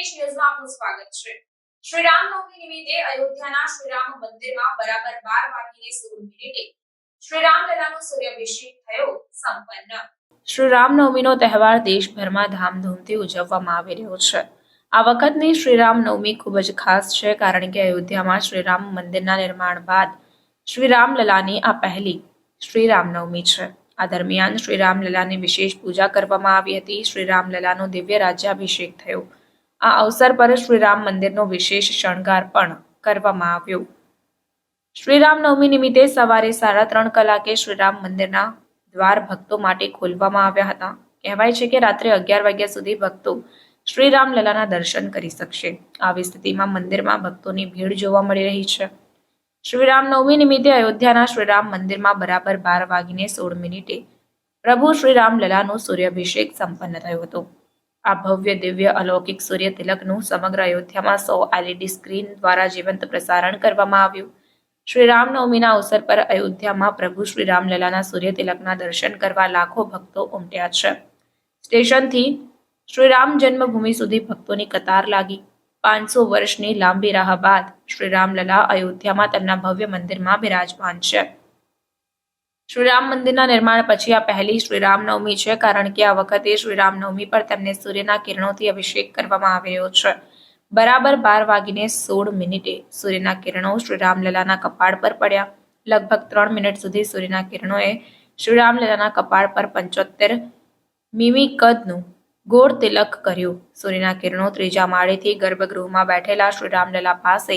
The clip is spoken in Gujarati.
સંદેશ ન્યૂઝમાં સ્વાગત છે. શ્રી રામનવમી નિમિત્તે અયોધ્યાના શ્રીરામ મંદિરમાં બરાબર બાર વાગીને સોળ મિનિટે શ્રી રામલલાનો સૂર્યાભિષેક થયો સંપન્ન. શ્રી રામનવમીનો તહેવાર દેશભરમાં ધામધૂમથી ઉજવવામાં આવી રહ્યો છે. આ વખતની શ્રી રામનવમી ખૂબ જ ખાસ છે કારણ કે અયોધ્યામાં શ્રી રામ મંદિરના નિર્માણ બાદ શ્રી રામલલાની આ પહેલી શ્રી રામનવમી છે. આ દરમિયાન શ્રી રામલલાની વિશેષ પૂજા કરવામાં આવી હતી. શ્રી રામલલાનો દિવ્ય રાજ્યાભિષેક થયો. આ અવસર પર શ્રીરામ મંદિરનો વિશેષ શણગાર પણ કરવામાં આવ્યો. શ્રીરામ નવમી નિમિત્તે સવારે સાડા ત્રણ કલાકે શ્રીરામ મંદિરના દ્વાર ભક્તો માટે ખોલવામાં આવ્યા હતા. કહેવાય છે કે રાત્રે અગિયાર વાગ્યા સુધી ભક્તો શ્રીરામ લલાના દર્શન કરી શકશે. આવી સ્થિતિમાં મંદિરમાં ભક્તોની ભીડ જોવા મળી રહી છે. શ્રીરામ નવમી નિમિત્તે અયોધ્યાના શ્રીરામ મંદિરમાં બરાબર બાર વાગીને સોળ મિનિટે પ્રભુ શ્રીરામ લલાનો સૂર્યાભિષેક સંપન્ન થયો હતો. આ ભવ્ય, દિવ્ય, અલૌકિક સૂર્ય તિલકનું સમગ્ર અયોધ્યામાં સો એલઈડી સ્ક્રીન દ્વારા જીવંત પ્રસારણ કરવામાં આવ્યું. શ્રી રામનવમીના અવસર પર અયોધ્યામાં પ્રભુ શ્રી રામલલાના સૂર્ય તિલકના દર્શન કરવા લાખો ભક્તો ઉમટ્યા છે. સ્ટેશનથી શ્રી રામ જન્મભૂમિ સુધી ભક્તોની કતાર લાગી. પાંચસો વર્ષની લાંબી રાહ બાદ શ્રી રામલલા અયોધ્યામાં તેમના ભવ્ય મંદિરમાં બિરાજમાન છે. શ્રી રામ મંદિરના નિર્માણ પછી આ પહેલી શ્રી રામનવમી છે, કારણ કે આ વખતે શ્રી રામનવમી પર તેમને સૂર્યના કિરણોથી અભિષેક કરવામાં આવી રહ્યો છે. બરાબર બાર વાગીને સોળ મિનિટે સૂર્યના કિરણો શ્રી રામલલાના કપાળ પર પડ્યા. લગભગ ત્રણ મિનિટ સુધી સૂર્યના કિરણોએ શ્રી રામલલાના કપાળ પર પંચોતેર મીમી કદનું ગોળ તિલક કર્યું. સૂર્યના કિરણો ત્રીજા માળેથી ગર્ભગૃહમાં બેઠેલા શ્રી રામલલા પાસે